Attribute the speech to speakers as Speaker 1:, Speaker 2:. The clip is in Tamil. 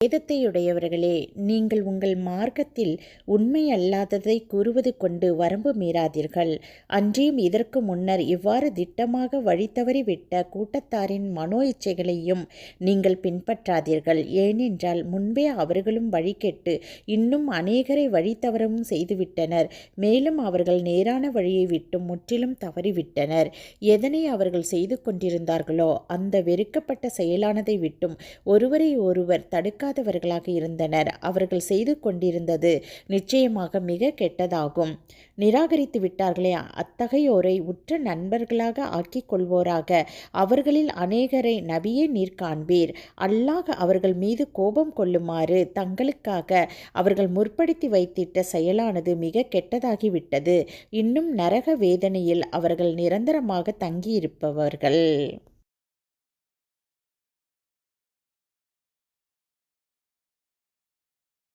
Speaker 1: வேதத்தையுடையவர்களே நீங்கள் உங்கள் மார்க்கத்தில் உண்மை அல்லாததை கூறுவது கொண்டு வரம்பு மீறாதீர்கள். அன்றியும் இதற்கு முன்னர் இவ்வாறு திட்டமாக வழி தவறிவிட்ட கூட்டத்தாரின் மனோ இச்சைகளையும் நீங்கள் பின்பற்றாதீர்கள். ஏனென்றால் முன்பே அவர்களும் வழி கெட்டு இன்னும் அநேகரை வழி தவறவும் செய்துவிட்டனர் மேலும் அவர்கள் நேரான வழியை விட்டும் முற்றிலும் தவறிவிட்டனர் எதனை அவர்கள் செய்து கொண்டிருந்தார்களோ அந்த வெறுக்கப்பட்ட செயலானதை விட்டும் ஒருவரை ஒருவர் தடுக்க இல்லாதவர்களாக இருந்தனர். அவர்கள் செய்து கொண்டிருந்தது நிச்சயமாக மிக கெட்டதாகும். நிராகரித்து விட்டார்களே அத்தகையோரை உற்ற நண்பர்களாக ஆக்கிக் கொள்வோராக. அவர்களில் அநேகரை நபியே நீர் காண்பீர். அல்லாஹ் அவர்கள் மீது கோபம் கொள்ளுமாறு தங்களுக்காக அவர்கள் முற்படுத்தி வைத்திட்ட செயலானது மிக கெட்டதாகிவிட்டது. இன்னும் நரக வேதனையில் அவர்கள் நிரந்தரமாக தங்கியிருப்பவர்கள்.